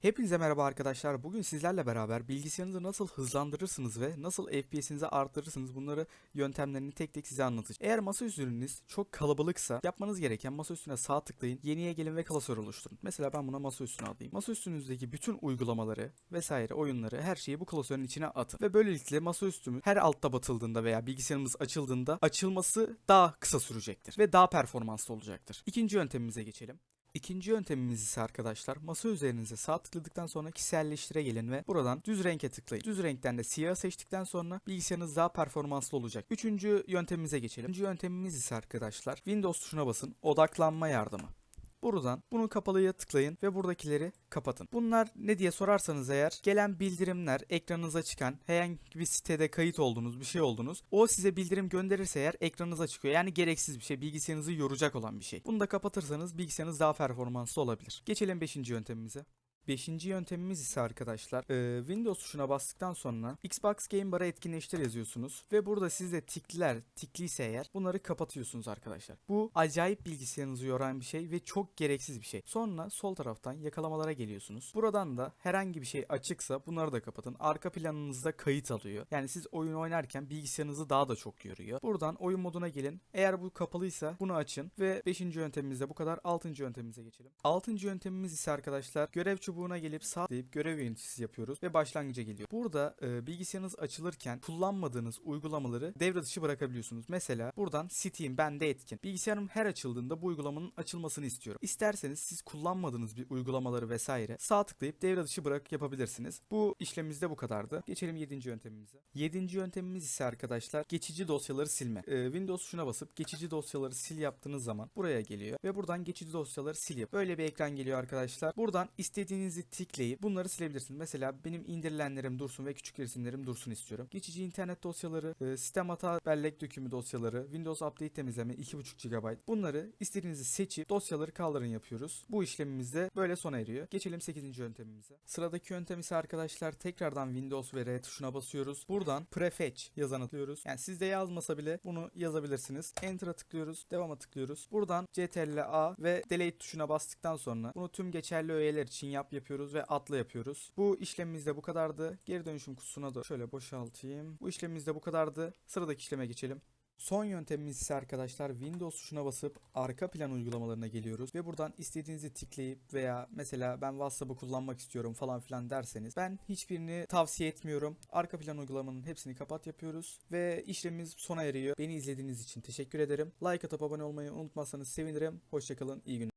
Hepinize merhaba arkadaşlar. Bugün sizlerle beraber bilgisayarınızı nasıl hızlandırırsınız ve nasıl FPS'inizi arttırırsınız bunları yöntemlerini tek tek size anlatacağım. Eğer masaüstü ürününüz çok kalabalıksa yapmanız gereken masaüstüne sağ tıklayın, yeniye gelin ve klasör oluşturun. Mesela ben buna masaüstüne alayım. Masaüstünüzdeki bütün uygulamaları vesaire oyunları her şeyi bu klasörün içine atın. Ve böylelikle masaüstümüz her altta batıldığında veya bilgisayarımız açıldığında açılması daha kısa sürecektir ve daha performanslı olacaktır. İkinci yöntemimize geçelim. İkinci yöntemimiz ise arkadaşlar masa üzerinize sağ tıkladıktan sonra kişiselleştire gelin ve buradan düz renge tıklayın. Düz renkten de siyah seçtikten sonra bilgisayarınız daha performanslı olacak. Üçüncü yöntemimize geçelim. Üçüncü yöntemimiz ise arkadaşlar Windows tuşuna basın odaklanma yardımı. Buradan bunu kapalıya tıklayın ve buradakileri kapatın. Bunlar ne diye sorarsanız eğer gelen bildirimler ekranınıza çıkan herhangi bir sitede kayıt olduğunuz bir şey oldunuz. O size bildirim gönderirse eğer ekranınıza çıkıyor. Yani gereksiz bir şey bilgisayarınızı yoracak olan bir şey. Bunu da kapatırsanız bilgisayarınız daha performanslı olabilir. Geçelim 5. yöntemimize. Beşinci yöntemimiz ise arkadaşlar Windows tuşuna bastıktan sonra Xbox Game Bar'a etkinleştir yazıyorsunuz ve burada sizde tikliler tikliyse eğer bunları kapatıyorsunuz arkadaşlar. Bu acayip bilgisayarınızı yoran bir şey ve çok gereksiz bir şey. Sonra sol taraftan yakalamalara geliyorsunuz. Buradan da herhangi bir şey açıksa bunları da kapatın. Arka planınızda kayıt alıyor. Yani siz oyun oynarken bilgisayarınızı daha da çok yoruyor. Buradan oyun moduna gelin. Eğer bu kapalıysa bunu açın ve 5. yöntemimiz de bu kadar. 6. yöntemimize geçelim. 6. yöntemimiz ise arkadaşlar görev çubuğuna gelip sağ deyip görev yöneticisi yapıyoruz ve başlangıca geliyor. Burada e, bilgisayarınız açılırken kullanmadığınız uygulamaları devre dışı bırakabiliyorsunuz. Mesela buradan Steam bende etkin. Bilgisayarım her açıldığında bu uygulamanın açılmasını istiyorum. İsterseniz siz kullanmadığınız bir uygulamaları vesaire sağ tıklayıp devre dışı bırak yapabilirsiniz. Bu işlemimiz de bu kadardı. Geçelim 7. yöntemimize. 7. yöntemimiz ise arkadaşlar geçici dosyaları silme. E, Windows şuna basıp geçici dosyaları sil yaptığınız zaman buraya geliyor ve buradan geçici dosyaları sil yap. Böyle bir ekran geliyor arkadaşlar. Buradan istediğinizi tıklayıp bunları silebilirsiniz. Mesela benim indirilenlerim dursun ve küçük resimlerim dursun istiyorum. Geçici internet dosyaları, e, sistem hata bellek dökümü dosyaları, Windows Update temizleme 2.5 GB. Bunları istediğinizi seçip dosyaları kaldırın yapıyoruz. Bu işlemimiz de böyle sona eriyor. Geçelim 8. yöntemimize. Sıradaki yöntem ise arkadaşlar tekrardan Windows ve R tuşuna basıyoruz. Buradan prefetch yazanı tıklıyoruz. Yani sizde yazmasa bile bunu yazabilirsiniz. Enter'a tıklıyoruz. Devam'a tıklıyoruz. Buradan CTRL A ve delete tuşuna bastıktan sonra bunu tüm geçerli öğeler için yap yapıyoruz ve atla yapıyoruz. Bu işlemimiz de bu kadardı. Geri dönüşüm kutusuna da şöyle boşaltayım. Bu işlemimiz de bu kadardı. Sıradaki işleme geçelim. Son yöntemimiz ise arkadaşlar Windows tuşuna basıp arka plan uygulamalarına geliyoruz ve buradan istediğinizi tıklayıp veya mesela ben WhatsApp'ı kullanmak istiyorum falan filan derseniz ben hiçbirini tavsiye etmiyorum. Arka plan uygulamanın hepsini kapat yapıyoruz ve işlemimiz sona eriyor. Beni izlediğiniz için teşekkür ederim. Like atıp abone olmayı unutmazsanız sevinirim. Hoşçakalın, iyi günler.